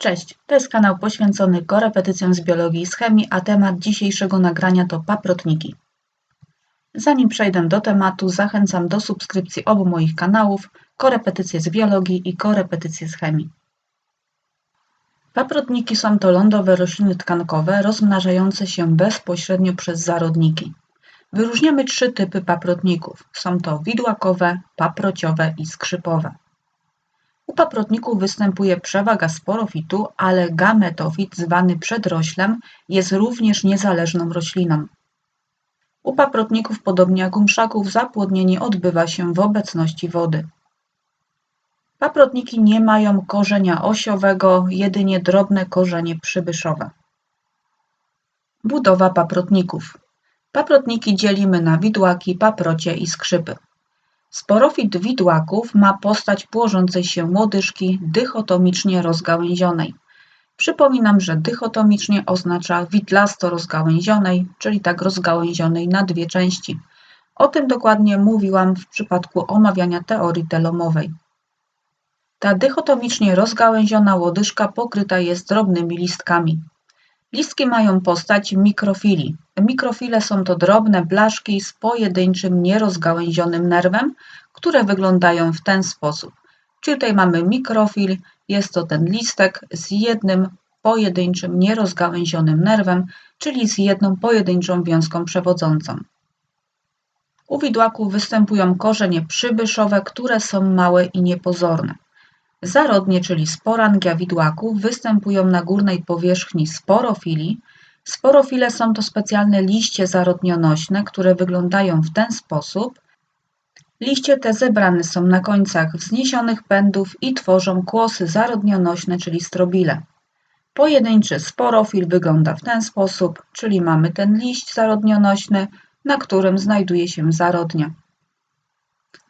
Cześć, to jest kanał poświęcony korepetycjom z biologii i z chemii, a temat dzisiejszego nagrania to paprotniki. Zanim przejdę do tematu, zachęcam do subskrypcji obu moich kanałów Korepetycje z biologii i Korepetycje z chemii. Paprotniki są to lądowe rośliny tkankowe rozmnażające się bezpośrednio przez zarodniki. Wyróżniamy trzy typy paprotników. Są to widłakowe, paprociowe i skrzypowe. U paprotników występuje przewaga sporofitu, ale gametofit zwany przedroślem jest również niezależną rośliną. U paprotników, podobnie jak u mszaków, zapłodnienie odbywa się w obecności wody. Paprotniki nie mają korzenia osiowego, jedynie drobne korzenie przybyszowe. Budowa paprotników. Paprotniki dzielimy na widłaki, paprocie i skrzypy. Sporofit widłaków ma postać płożącej się łodyżki dychotomicznie rozgałęzionej. Przypominam, że dychotomicznie oznacza widlasto rozgałęzionej, czyli tak rozgałęzionej na dwie części. O tym dokładnie mówiłam w przypadku omawiania teorii telomowej. Ta dychotomicznie rozgałęziona łodyżka pokryta jest drobnymi listkami. Listki mają postać mikrofili. Mikrofile są to drobne blaszki z pojedynczym, nierozgałęzionym nerwem, które wyglądają w ten sposób. Czyli tutaj mamy mikrofil, jest to ten listek z jednym pojedynczym, nierozgałęzionym nerwem, czyli z jedną pojedynczą wiązką przewodzącą. U widłaków występują korzenie przybyszowe, które są małe i niepozorne. Zarodnie, czyli sporangia widłaków, występują na górnej powierzchni sporofili. Sporofile są to specjalne liście zarodnionośne, które wyglądają w ten sposób. Liście te zebrane są na końcach wzniesionych pędów i tworzą kłosy zarodnionośne, czyli strobile. Pojedynczy sporofil wygląda w ten sposób, czyli mamy ten liść zarodnionośny, na którym znajduje się zarodnia.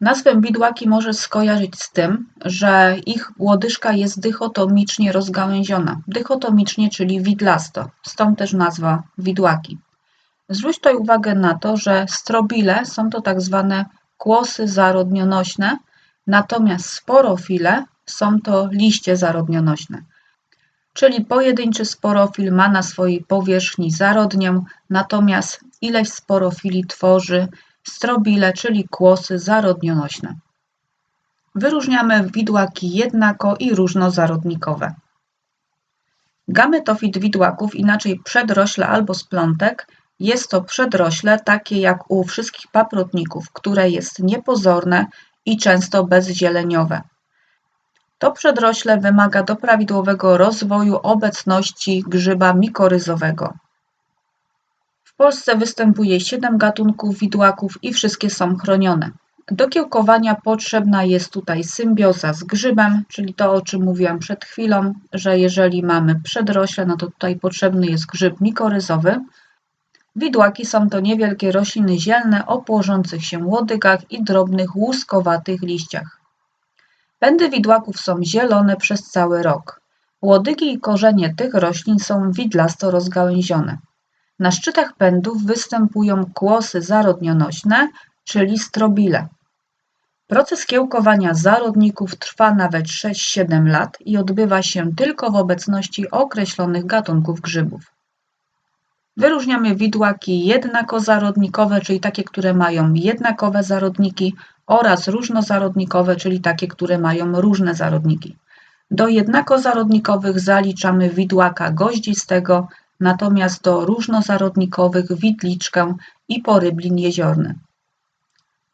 Nazwę widłaki może skojarzyć z tym, że ich łodyżka jest dychotomicznie rozgałęziona. Dychotomicznie, czyli widlasto, stąd też nazwa widłaki. Zwróć tutaj uwagę na to, że strobile są to tak zwane kłosy zarodnionośne, natomiast sporofile są to liście zarodnionośne. Czyli pojedynczy sporofil ma na swojej powierzchni zarodnię, natomiast ileś sporofili tworzy strobile, czyli kłosy zarodnionośne. Wyróżniamy widłaki jednako i różnozarodnikowe. Gametofit widłaków, inaczej przedrośle albo splątek, jest to przedrośle takie jak u wszystkich paprotników, które jest niepozorne i często bezzieleniowe. To przedrośle wymaga do prawidłowego rozwoju obecności grzyba mikoryzowego. Polsce występuje 7 gatunków widłaków i wszystkie są chronione. Do kiełkowania potrzebna jest tutaj symbioza z grzybem, czyli to o czym mówiłam przed chwilą, że jeżeli mamy przedrośle, no to tutaj potrzebny jest grzyb mikoryzowy. Widłaki są to niewielkie rośliny zielne o płożących się łodygach i drobnych łuskowatych liściach. Pędy widłaków są zielone przez cały rok. Łodygi i korzenie tych roślin są widlasto rozgałęzione. Na szczytach pędów występują kłosy zarodnionośne, czyli strobile. Proces kiełkowania zarodników trwa nawet 6-7 lat i odbywa się tylko w obecności określonych gatunków grzybów. Wyróżniamy widłaki jednakozarodnikowe, czyli takie, które mają jednakowe zarodniki oraz różnozarodnikowe, czyli takie, które mają różne zarodniki. Do jednakozarodnikowych zaliczamy widłaka goździstego, natomiast do różnozarodnikowych widliczkę i poryblin jeziorny.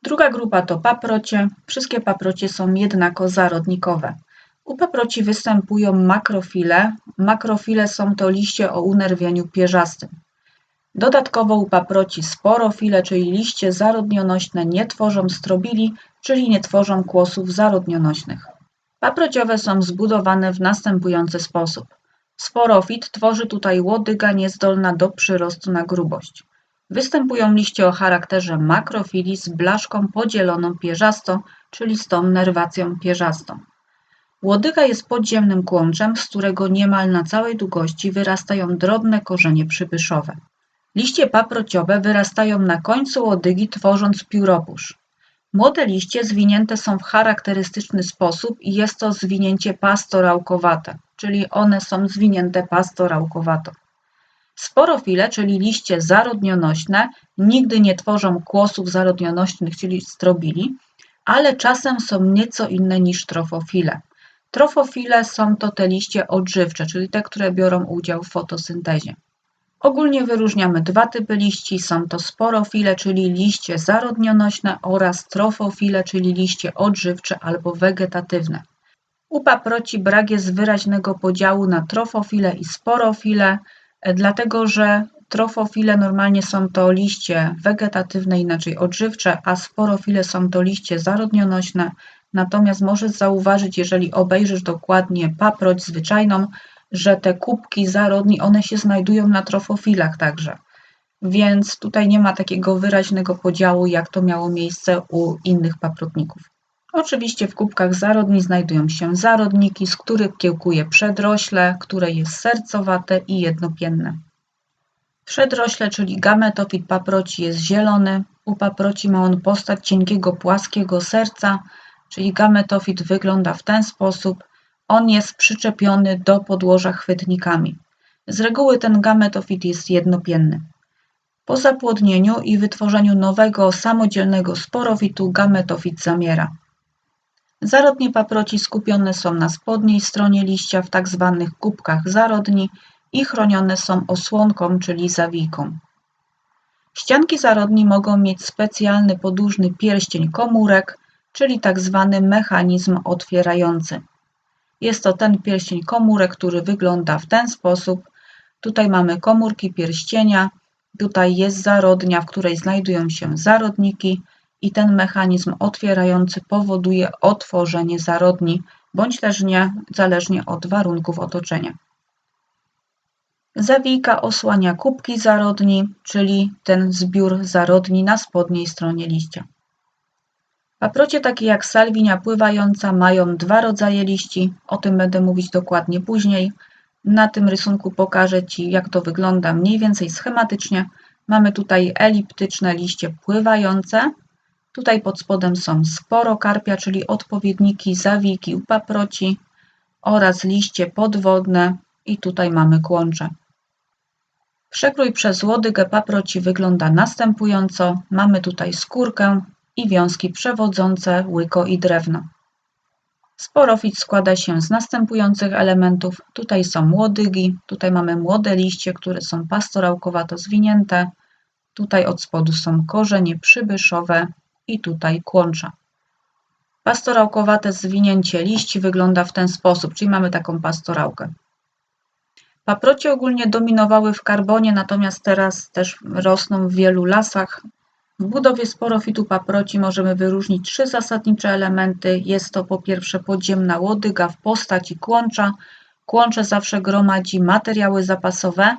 Druga grupa to paprocie. Wszystkie paprocie są jednakozarodnikowe. U paproci występują makrofile. Makrofile są to liście o unerwieniu pierzastym. Dodatkowo u paproci sporofile, czyli liście zarodnionośne nie tworzą strobili, czyli nie tworzą kłosów zarodnionośnych. Paprociowe są zbudowane w następujący sposób. Sporofit tworzy tutaj łodyga niezdolna do przyrostu na grubość. Występują liście o charakterze makrofili z blaszką podzieloną pierzasto, czyli z tą nerwacją pierzastą. Łodyga jest podziemnym kłączem, z którego niemal na całej długości wyrastają drobne korzenie przybyszowe. Liście paprociowe wyrastają na końcu łodygi, tworząc pióropusz. Młode liście zwinięte są w charakterystyczny sposób i jest to zwinięcie pastorałkowate, czyli one są zwinięte pastorałkowato. Sporofile, czyli liście zarodnionośne, nigdy nie tworzą kłosów zarodnionośnych, czyli strobili, ale czasem są nieco inne niż trofofile. Trofofile są to te liście odżywcze, czyli te, które biorą udział w fotosyntezie. Ogólnie wyróżniamy dwa typy liści. Są to sporofile, czyli liście zarodnionośne oraz trofofile, czyli liście odżywcze albo wegetatywne. U paproci brak jest wyraźnego podziału na trofofile i sporofile, e, dlatego że trofofile normalnie są to liście wegetatywne, inaczej odżywcze, a sporofile są to liście zarodnionośne. Natomiast możesz zauważyć, jeżeli obejrzysz dokładnie paproć zwyczajną, że te kubki zarodni, one się znajdują na trofofilach także. Więc tutaj nie ma takiego wyraźnego podziału, jak to miało miejsce u innych paprotników. Oczywiście w kubkach zarodni znajdują się zarodniki, z których kiełkuje przedrośle, które jest sercowate i jednopienne. Przedrośle, czyli gametofit paproci jest zielony. U paproci ma on postać cienkiego, płaskiego serca, czyli gametofit wygląda w ten sposób. On jest przyczepiony do podłoża chwytnikami. Z reguły ten gametofit jest jednopienny. Po zapłodnieniu i wytworzeniu nowego, samodzielnego sporofitu gametofit zamiera. Zarodnie paproci skupione są na spodniej stronie liścia w tak zwanych kubkach zarodni i chronione są osłonką, czyli zawijką. Ścianki zarodni mogą mieć specjalny podłużny pierścień komórek, czyli tak zwany mechanizm otwierający. Jest to ten pierścień komórek, który wygląda w ten sposób. Tutaj mamy komórki pierścienia, tutaj jest zarodnia, w której znajdują się zarodniki i ten mechanizm otwierający powoduje otworzenie zarodni, bądź też nie, zależnie od warunków otoczenia. Zawijka osłania kubki zarodni, czyli ten zbiór zarodni na spodniej stronie liścia. Paprocie takie jak salwinia pływająca mają dwa rodzaje liści, o tym będę mówić dokładnie później. Na tym rysunku pokażę Ci jak to wygląda mniej więcej schematycznie. Mamy tutaj eliptyczne liście pływające. Tutaj pod spodem są sporokarpia, czyli odpowiedniki zawiki u paproci oraz liście podwodne i tutaj mamy kłącze. Przekrój przez łodygę paproci wygląda następująco. Mamy tutaj skórkę, i wiązki przewodzące łyko i drewno. Sporofit składa się z następujących elementów. Tutaj są łodygi, tutaj mamy młode liście, które są pastorałkowato zwinięte. Tutaj od spodu są korzenie przybyszowe i tutaj kłącza. Pastorałkowate zwinięcie liści wygląda w ten sposób, czyli mamy taką pastorałkę. Paprocie ogólnie dominowały w karbonie, natomiast teraz też rosną w wielu lasach, w budowie sporofitu paproci możemy wyróżnić trzy zasadnicze elementy. Jest to po pierwsze podziemna łodyga w postaci kłącza. Kłącze zawsze gromadzi materiały zapasowe.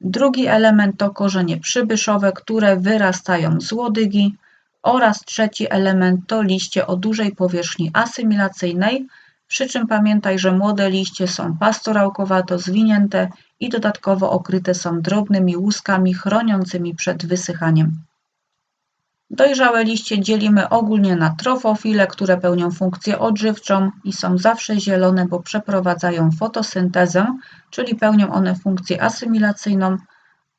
Drugi element to korzenie przybyszowe, które wyrastają z łodygi. Oraz trzeci element to liście o dużej powierzchni asymilacyjnej, przy czym pamiętaj, że młode liście są pastorałkowato zwinięte i dodatkowo okryte są drobnymi łuskami chroniącymi przed wysychaniem. Dojrzałe liście dzielimy ogólnie na trofofile, które pełnią funkcję odżywczą i są zawsze zielone, bo przeprowadzają fotosyntezę, czyli pełnią one funkcję asymilacyjną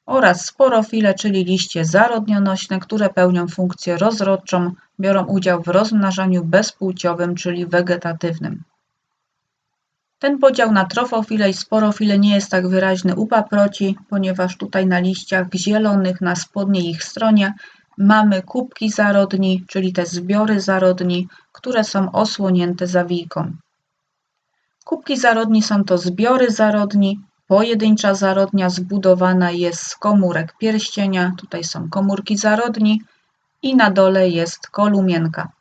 oraz sporofile, czyli liście zarodnionośne, które pełnią funkcję rozrodczą, biorą udział w rozmnażaniu bezpłciowym, czyli wegetatywnym. Ten podział na trofofile i sporofile nie jest tak wyraźny u paproci, ponieważ tutaj na liściach zielonych na spodniej ich stronie Mamy kubki zarodni, czyli te zbiory zarodni, które są osłonięte zawijką. Kubki zarodni są to zbiory zarodni. Pojedyncza zarodnia zbudowana jest z komórek pierścienia. Tutaj są komórki zarodni i na dole jest kolumienka.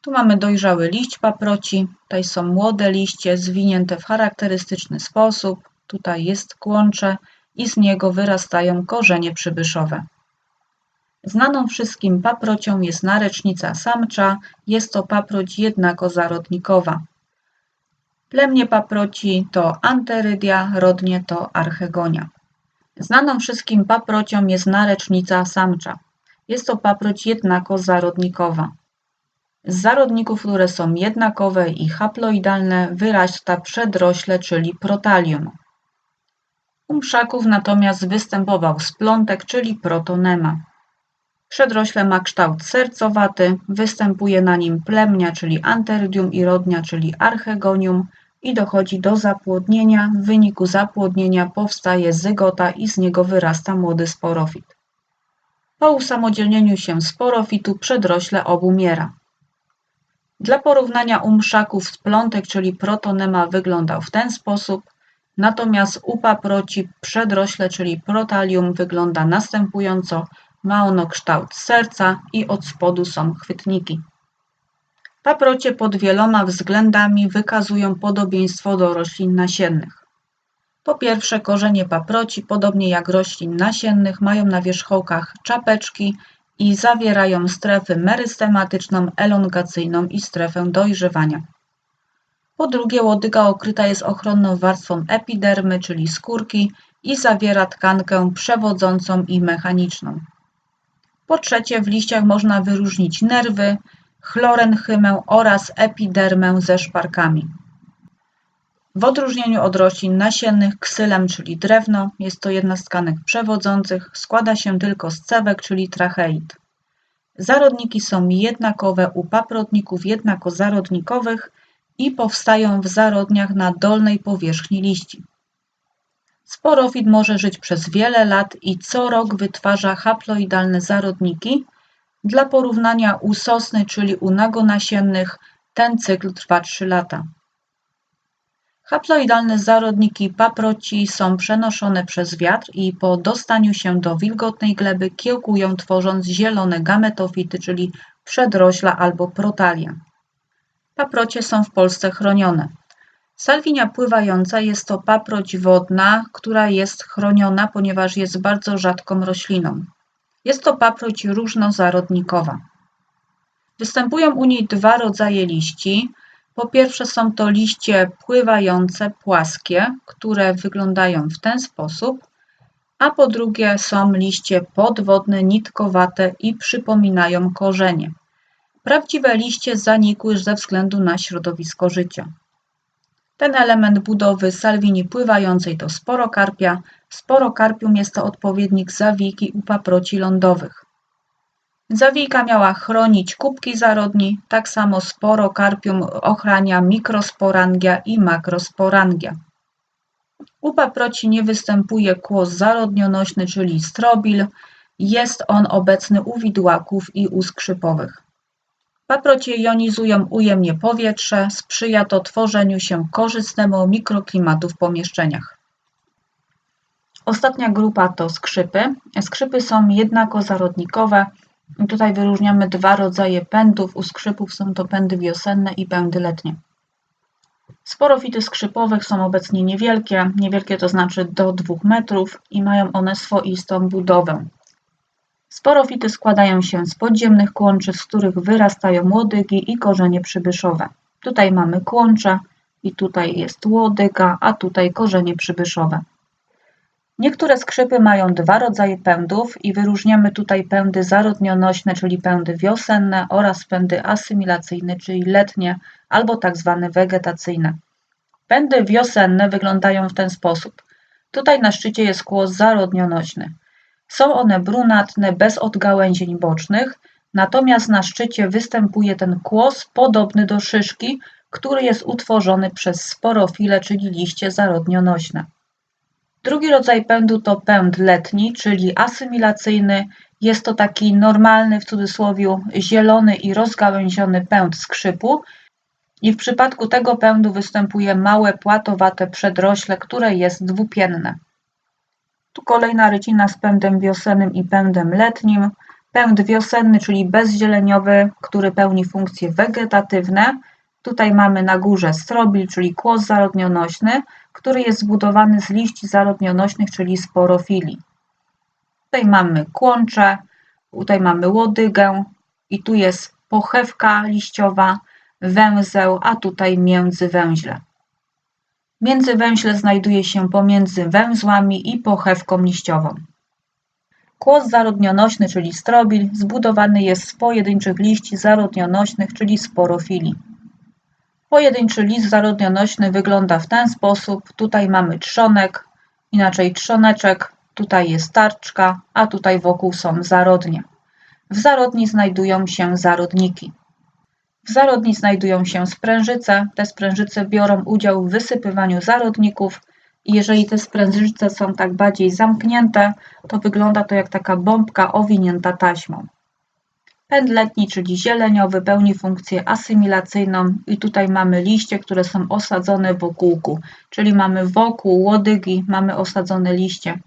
Tu mamy dojrzały liść paproci. Tutaj są młode liście zwinięte w charakterystyczny sposób. Tutaj jest kłącze i z niego wyrastają korzenie przybyszowe. Znaną wszystkim paprocią jest narecznica samcza, jest to paproć jednakozarodnikowa. Plemnie paproci to anterydia, rodnie to archegonia. Znaną wszystkim paprocią jest narecznica samcza. Jest to paproć jednakozarodnikowa. Z zarodników, które są jednakowe i haploidalne, wyrasta przedrośle, czyli protalium. U mszaków natomiast występował splątek, czyli protonema. Przedrośle ma kształt sercowaty, występuje na nim plemnia, czyli anteridium i rodnia, czyli archegonium i dochodzi do zapłodnienia. W wyniku zapłodnienia powstaje zygota i z niego wyrasta młody sporofit. Po usamodzielnieniu się sporofitu przedrośle obumiera. Dla porównania u mszaków splątek, czyli protonema wyglądał w ten sposób, natomiast u paproci przedrośle, czyli protalium wygląda następująco. Ma ono kształt serca i od spodu są chwytniki. Paprocie pod wieloma względami wykazują podobieństwo do roślin nasiennych. Po pierwsze, korzenie paproci, podobnie jak roślin nasiennych, mają na wierzchołkach czapeczki i zawierają strefę merystematyczną, elongacyjną i strefę dojrzewania. Po drugie, łodyga okryta jest ochronną warstwą epidermy, czyli skórki i zawiera tkankę przewodzącą i mechaniczną. Po trzecie, w liściach można wyróżnić nerwy, chlorenchymę oraz epidermę ze szparkami. W odróżnieniu od roślin nasiennych, ksylem, czyli drewno, jest to jedna z tkanek przewodzących, składa się tylko z cewek, czyli tracheit. Zarodniki są jednakowe u paprotników jednakozarodnikowych i powstają w zarodniach na dolnej powierzchni liści. Sporofit może żyć przez wiele lat i co rok wytwarza haploidalne zarodniki. Dla porównania u sosny, czyli u nagonasiennych, ten cykl trwa 3 lata. Haploidalne zarodniki paproci są przenoszone przez wiatr i po dostaniu się do wilgotnej gleby kiełkują, tworząc zielone gametofity, czyli przedrośla albo protalia. Paprocie są w Polsce chronione. Salwinia pływająca jest to paproć wodna, która jest chroniona, ponieważ jest bardzo rzadką rośliną. Jest to paproć różnozarodnikowa. Występują u niej dwa rodzaje liści. Po pierwsze są to liście pływające, płaskie, które wyglądają w ten sposób, a po drugie są liście podwodne, nitkowate i przypominają korzenie. Prawdziwe liście zanikły ze względu na środowisko życia. Ten element budowy salwini pływającej to sporokarpia. Sporokarpium jest to odpowiednik zawijki u paproci lądowych. Zawijka miała chronić kubki zarodni, tak samo sporokarpium ochrania mikrosporangia i makrosporangia. U paproci nie występuje kłos zarodnionośny, czyli strobil. Jest on obecny u widłaków i u skrzypowych. Paprocie jonizują ujemnie powietrze, sprzyja to tworzeniu się korzystnemu mikroklimatu w pomieszczeniach. Ostatnia grupa to skrzypy. Skrzypy są jednakozarodnikowe. Tutaj wyróżniamy dwa rodzaje pędów. U skrzypów są to pędy wiosenne i pędy letnie. Sporofity skrzypowych są obecnie niewielkie, niewielkie to znaczy do 2 metrów i mają one swoistą budowę. Sporofity składają się z podziemnych kłączy, z których wyrastają łodygi i korzenie przybyszowe. Tutaj mamy kłącze i tutaj jest łodyga, a tutaj korzenie przybyszowe. Niektóre skrzypy mają dwa rodzaje pędów i wyróżniamy tutaj pędy zarodnionośne, czyli pędy wiosenne oraz pędy asymilacyjne, czyli letnie albo tak zwane wegetacyjne. Pędy wiosenne wyglądają w ten sposób. Tutaj na szczycie jest kłos zarodnionośny. Są one brunatne, bez odgałęzień bocznych, natomiast na szczycie występuje ten kłos podobny do szyszki, który jest utworzony przez sporofile, czyli liście zarodnionośne. Drugi rodzaj pędu to pęd letni, czyli asymilacyjny. Jest to taki normalny, w cudzysłowie, zielony i rozgałęziony pęd skrzypu. I w przypadku tego pędu występuje małe, płatowate przedrośle, które jest dwupienne. Tu kolejna rycina z pędem wiosennym i pędem letnim. Pęd wiosenny, czyli bezzieleniowy, który pełni funkcje wegetatywne. Tutaj mamy na górze strobil, czyli kłos zarodnionośny, który jest zbudowany z liści zarodnionośnych, czyli sporofili. Tutaj mamy kłącze, tutaj mamy łodygę i tu jest pochewka liściowa, węzeł, a tutaj międzywęźle. Międzywęźle znajduje się pomiędzy węzłami i pochewką liściową. Kłos zarodnionośny, czyli strobil, zbudowany jest z pojedynczych liści zarodnionośnych, czyli sporofili. Pojedynczy list zarodnionośny wygląda w ten sposób. Tutaj mamy trzonek, inaczej trzoneczek, tutaj jest tarczka, a tutaj wokół są zarodnie. W zarodni znajdują się zarodniki. W zarodni znajdują się sprężyce. Te sprężyce biorą udział w wysypywaniu zarodników. Jeżeli te sprężyce są tak bardziej zamknięte, to wygląda to jak taka bombka owinięta taśmą. Pęd letni, czyli zieleniowy, pełni funkcję asymilacyjną i tutaj mamy liście, które są osadzone w okółku, czyli mamy wokół łodygi, mamy osadzone liście.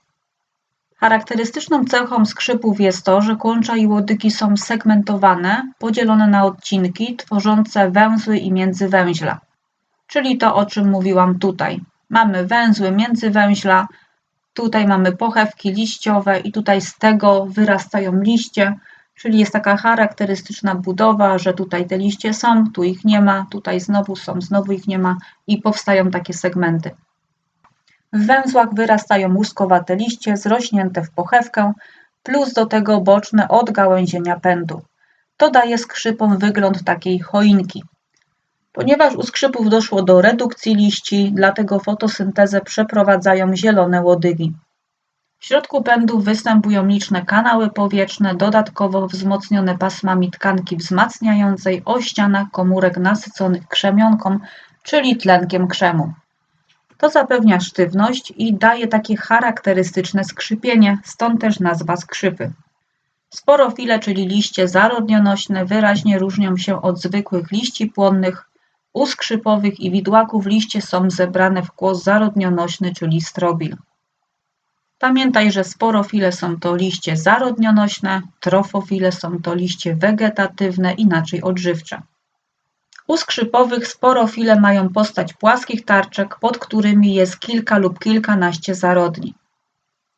Charakterystyczną cechą skrzypów jest to, że kłącza i łodygi są segmentowane, podzielone na odcinki, tworzące węzły i międzywęźla. Czyli to, o czym mówiłam tutaj. Mamy węzły międzywęźla, tutaj mamy pochewki liściowe i tutaj z tego wyrastają liście, czyli jest taka charakterystyczna budowa, że tutaj te liście są, tu ich nie ma, tutaj znowu są, znowu ich nie ma i powstają takie segmenty. W węzłach wyrastają łuskowate liście zrośnięte w pochewkę, plus do tego boczne odgałęzienia pędu. To daje skrzypom wygląd takiej choinki. Ponieważ u skrzypów doszło do redukcji liści, dlatego fotosyntezę przeprowadzają zielone łodygi. W środku pędu występują liczne kanały powietrzne, dodatkowo wzmocnione pasmami tkanki wzmacniającej o ścianach komórek nasyconych krzemionką, czyli tlenkiem krzemu. To zapewnia sztywność i daje takie charakterystyczne skrzypienie, stąd też nazwa skrzypy. Sporofile, czyli liście zarodnionośne, wyraźnie różnią się od zwykłych liści płonnych. U skrzypowych i widłaków liście są zebrane w kłos zarodnionośny, czyli strobil. Pamiętaj, że sporofile są to liście zarodnionośne, trofofile są to liście wegetatywne, inaczej odżywcze. U skrzypowych sporofile mają postać płaskich tarczek, pod którymi jest kilka lub kilkanaście zarodni.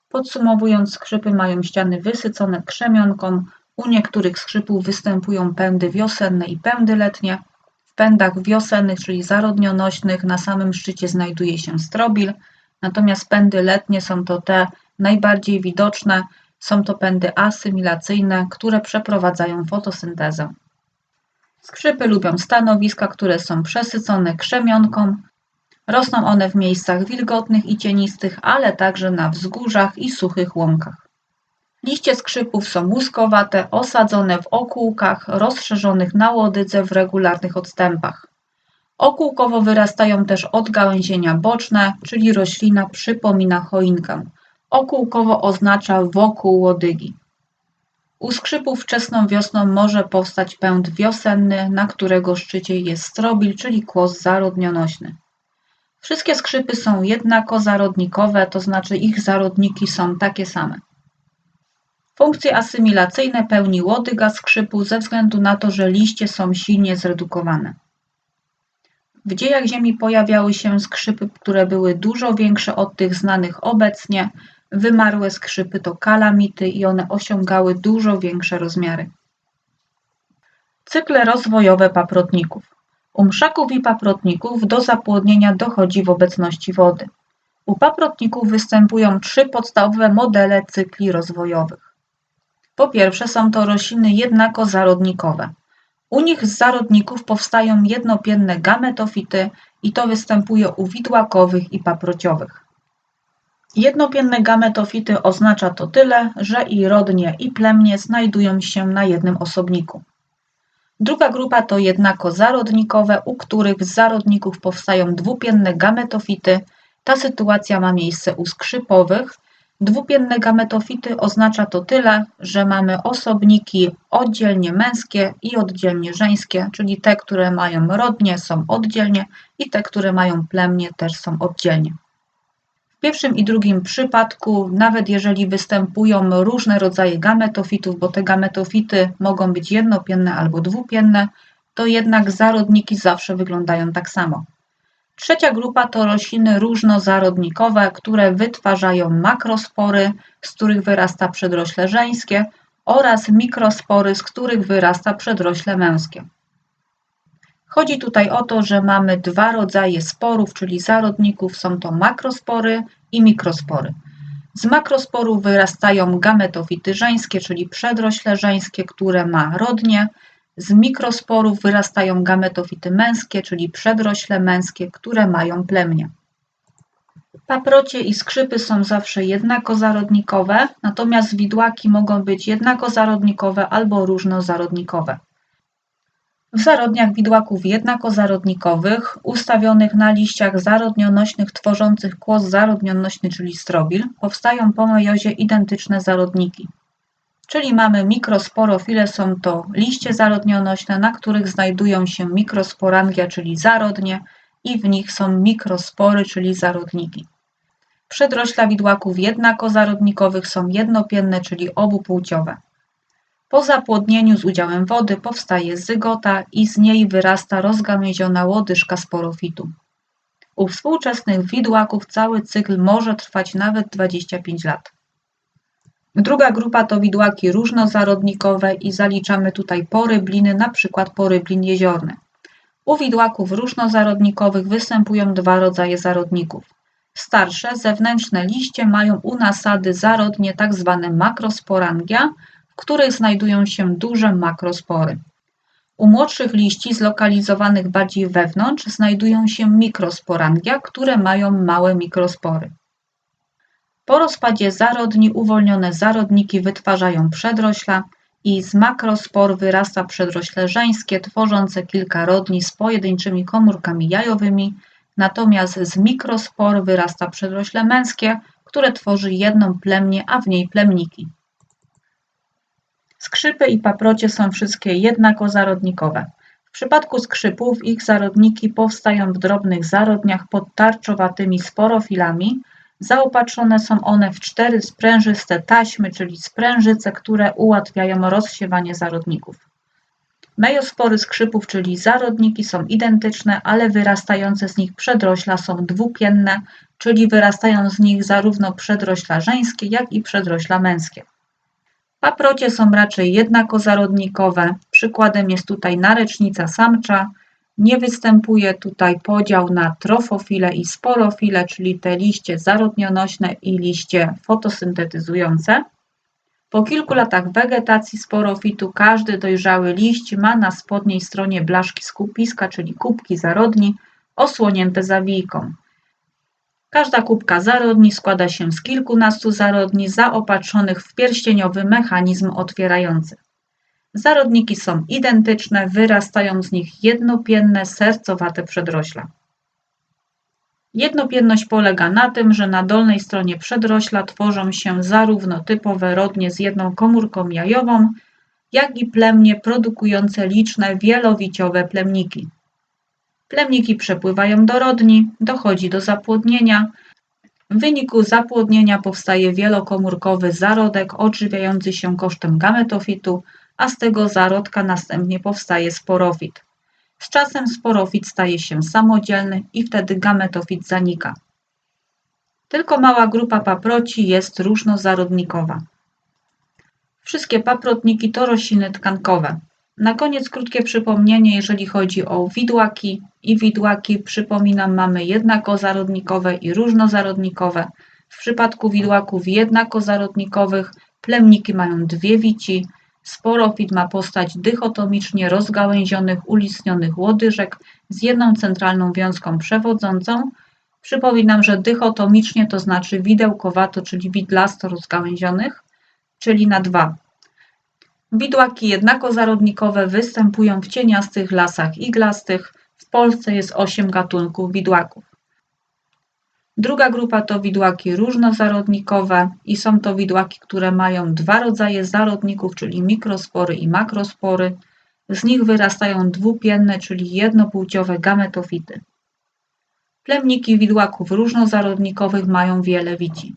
Podsumowując, skrzypy mają ściany wysycone krzemionką, u niektórych skrzypów występują pędy wiosenne i pędy letnie. W pędach wiosennych, czyli zarodnionośnych, na samym szczycie znajduje się strobil, natomiast pędy letnie są to te najbardziej widoczne, są to pędy asymilacyjne, które przeprowadzają fotosyntezę. Skrzypy lubią stanowiska, które są przesycone krzemionką. Rosną one w miejscach wilgotnych i cienistych, ale także na wzgórzach i suchych łąkach. Liście skrzypów są łuskowate, osadzone w okółkach rozszerzonych na łodydze w regularnych odstępach. Okółkowo wyrastają też odgałęzienia boczne, czyli roślina przypomina choinkę. Okółkowo oznacza wokół łodygi. U skrzypów wczesną wiosną może powstać pęd wiosenny, na którego szczycie jest strobil, czyli kłos zarodnionośny. Wszystkie skrzypy są jednako zarodnikowe, to znaczy ich zarodniki są takie same. Funkcje asymilacyjne pełni łodyga skrzypu ze względu na to, że liście są silnie zredukowane. W dziejach Ziemi pojawiały się skrzypy, które były dużo większe od tych znanych obecnie, Wymarłe skrzypy to kalamity i one osiągały dużo większe rozmiary. Cykle rozwojowe paprotników. U mszaków i paprotników do zapłodnienia dochodzi w obecności wody. U paprotników występują trzy podstawowe modele cykli rozwojowych. Po pierwsze są to rośliny jednakozarodnikowe. U nich z zarodników powstają jednopienne gametofity i to występuje u widłakowych i paprociowych. Jednopienne gametofity oznacza to tyle, że i rodnie i plemnie znajdują się na jednym osobniku. Druga grupa to jednako zarodnikowe, u których z zarodników powstają dwupienne gametofity. Ta sytuacja ma miejsce u skrzypowych. Dwupienne gametofity oznacza to tyle, że mamy osobniki oddzielnie męskie i oddzielnie żeńskie, czyli te, które mają rodnie są oddzielnie i te, które mają plemnie też są oddzielnie pierwszym i drugim przypadku, nawet jeżeli występują różne rodzaje gametofitów, bo te gametofity mogą być jednopienne albo dwupienne, to jednak zarodniki zawsze wyglądają tak samo. Trzecia grupa to rośliny różnozarodnikowe, które wytwarzają makrospory, z których wyrasta przedrośle żeńskie oraz mikrospory, z których wyrasta przedrośle męskie. Chodzi tutaj o to, że mamy dwa rodzaje sporów, czyli zarodników. Są to makrospory i mikrospory. Z makrosporów wyrastają gametofity żeńskie, czyli przedrośle żeńskie, które ma rodnie. Z mikrosporów wyrastają gametofity męskie, czyli przedrośle męskie, które mają plemnie. Paprocie i skrzypy są zawsze jednakozarodnikowe, natomiast widłaki mogą być jednakozarodnikowe albo różnozarodnikowe. W zarodniach widłaków jednakozarodnikowych, ustawionych na liściach zarodnionośnych tworzących kłos zarodnionośny, czyli strobil, powstają po mejozie identyczne zarodniki. Czyli mamy mikrosporofile, są to liście zarodnionośne, na których znajdują się mikrosporangia, czyli zarodnie, i w nich są mikrospory, czyli zarodniki. Przedrośla widłaków jednakozarodnikowych są jednopienne, czyli obupłciowe. Po zapłodnieniu z udziałem wody powstaje zygota i z niej wyrasta rozgałęziona łodyżka sporofitu. U współczesnych widłaków cały cykl może trwać nawet 25 lat. Druga grupa to widłaki różnozarodnikowe i zaliczamy tutaj porybliny, na przykład poryblin jeziorny. U widłaków różnozarodnikowych występują dwa rodzaje zarodników. Starsze, zewnętrzne liście mają u nasady zarodnie tzw. Tak makrosporangia, w których znajdują się duże makrospory. U młodszych liści zlokalizowanych bardziej wewnątrz znajdują się mikrosporangia, które mają małe mikrospory. Po rozpadzie zarodni uwolnione zarodniki wytwarzają przedrośla i z makrospor wyrasta przedrośle żeńskie tworzące kilka rodni z pojedynczymi komórkami jajowymi, natomiast z mikrospor wyrasta przedrośle męskie, które tworzy jedną plemnię, a w niej plemniki. Skrzypy i paprocie są wszystkie jednakozarodnikowe. W przypadku skrzypów ich zarodniki powstają w drobnych zarodniach pod tarczowatymi sporofilami. Zaopatrzone są one w cztery sprężyste taśmy, czyli sprężyce, które ułatwiają rozsiewanie zarodników. Mejospory skrzypów, czyli zarodniki, są identyczne, ale wyrastające z nich przedrośla są dwupienne, czyli wyrastają z nich zarówno przedrośla żeńskie, jak i przedrośla męskie. Paprocie są raczej jednakozarodnikowe. Przykładem jest tutaj narecznica samcza. Nie występuje tutaj podział na trofofile i sporofile, czyli te liście zarodnionośne i liście fotosyntetyzujące. Po kilku latach wegetacji sporofitu każdy dojrzały liść ma na spodniej stronie blaszki skupiska, czyli kubki zarodni, osłonięte zawijką. Każda kubka zarodni składa się z kilkunastu zarodni zaopatrzonych w pierścieniowy mechanizm otwierający. Zarodniki są identyczne, wyrastają z nich jednopienne, sercowate przedrośla. Jednopienność polega na tym, że na dolnej stronie przedrośla tworzą się zarówno typowe rodnie z jedną komórką jajową, jak i plemnie produkujące liczne wielowiciowe plemniki. Plemniki przepływają do rodni, dochodzi do zapłodnienia. W wyniku zapłodnienia powstaje wielokomórkowy zarodek odżywiający się kosztem gametofitu, a z tego zarodka następnie powstaje sporofit. Z czasem sporofit staje się samodzielny i wtedy gametofit zanika. Tylko mała grupa paproci jest różnozarodnikowa. Wszystkie paprotniki to rośliny tkankowe. Na koniec krótkie przypomnienie, jeżeli chodzi o widłaki i widłaki. Przypominam, mamy jednakozarodnikowe i różnozarodnikowe. W przypadku widłaków jednakozarodnikowych plemniki mają dwie wici. Sporofit ma postać dychotomicznie rozgałęzionych, ulistnionych łodyżek z jedną centralną wiązką przewodzącą. Przypominam, że dychotomicznie to znaczy widełkowato, czyli widlasto rozgałęzionych, czyli na dwa. Widłaki jednakozarodnikowe występują w cieniastych lasach iglastych. W Polsce jest 8 gatunków widłaków. Druga grupa to widłaki różnozarodnikowe i są to widłaki, które mają dwa rodzaje zarodników, czyli mikrospory i makrospory. Z nich wyrastają dwupienne, czyli jednopłciowe gametofity. Plemniki widłaków różnozarodnikowych mają wiele wici.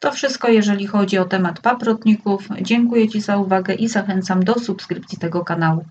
To wszystko, jeżeli chodzi o temat paprotników. Dziękuję Ci za uwagę i zachęcam do subskrypcji tego kanału.